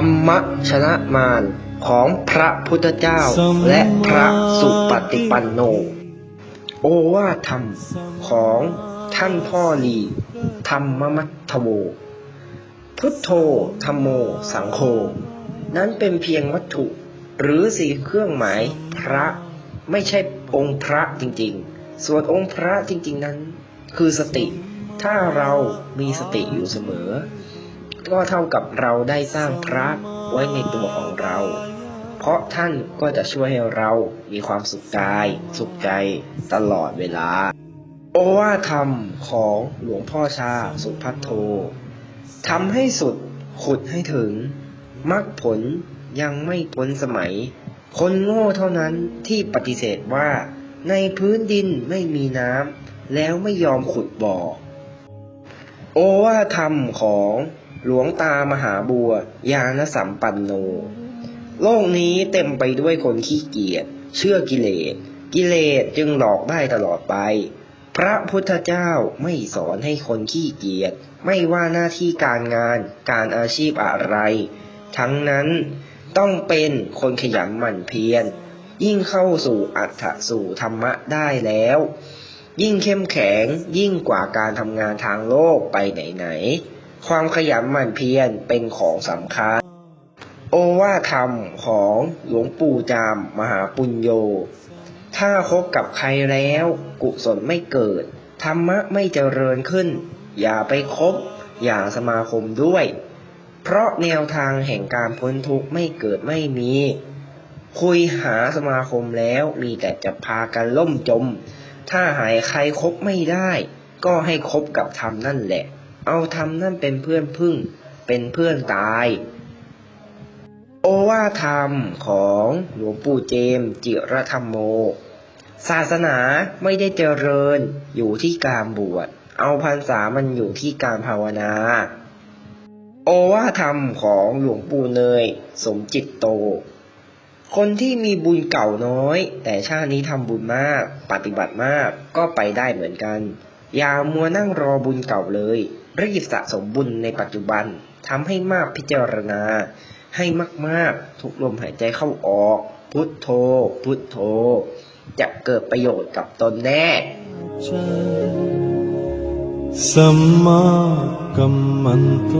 รรมชนะมารของพระพุทธเจ้าและพระสุปฏิปันโน โอวาทธรรมของท่านพ่อลี ธรรมมัทธโว พุทโธธรรมโม สังโฆ นั้นเป็นเพียงวัตถุ หรือสีเครื่องหมายพระไม่ใช่องค์พระจริงๆ ส่วนองค์พระจริงๆนั้น คือสติ ถ้าเรามีสติอยู่เสมอ ก็เท่ากับเราได้สร้างพระไว้ในตัวของเรา เพราะท่านก็จะช่วยให้เรามีความสุขกาย สุขใจตลอดเวลา โอวาทธรรมของหลวงพ่อชาสุพัทโททำให้สุดขุดให้ถึงมรรคผลยังไม่พ้นสมัย คนโง่เท่านั้นที่ปฏิเสธว่าในพื้นดินไม่มีน้ำแล้วไม่ยอมขุดบ่อ โอวาทธรรมของ หลวงตามหาบัว ยานสัมปันโน โลกนี้เต็มไปด้วยคนขี้เกียจเชื่อกิเลส กิเลสจึงหลอกได้ตลอดไป พระพุทธเจ้าไม่สอนให้คนขี้เกียจไม่ว่าหน้าที่การงานการอาชีพอะไร ทั้งนั้นต้องเป็นคนขยันหมั่นเพียรยิ่งเข้าสู่อัตถสู่ธรรมะได้แล้ว ยิ่งเข้มแข็งยิ่งกว่าการทำงานทางโลกไปไหนๆ ความขยันหมั่นเพียรเป็นของสำคัญ โอวาทธรรมของหลวงปู่จามมหาปุญโย ถ้าคบกับใครแล้ว กุศลไม่เกิด ธรรมะไม่เจริญขึ้น อย่าไปคบอย่าสมาคมด้วย เพราะแนวทางแห่งการพ้นทุกข์ไม่เกิดไม่มี คุยหาสมาคมแล้วมีแต่จะพากันล่มจม ถ้าหายใครคบไม่ได้ ก็ให้คบกับธรรมนั่นแหละ เอาธรรมนั่นเป็นเพื่อนพึ่ง เป็นเพื่อนตาย โอวาทธรรมของหลวงปู่เจมจิรธรรมโม ศาสนาไม่ได้เจริญอยู่ที่การบวช เอาพรรษามันอยู่ที่การภาวนา โอวาทธรรมของหลวงปู่เนย สมจิตโตคนที่มีบุญเก่าน้อย แต่ชาตินี้ทำบุญมาก ปฏิบัติมากก็ไปได้เหมือนกัน อย่ามัวนั่งรอบุญเก่าเลย รีบสะสมบุญในปัจจุบันทำให้มากพิจารณา ให้มากๆ ทุกลมหายใจเข้าออก พุทโธ พุทโธ จะเกิดประโยชน์กับตนแน่สัมมากัมมันโต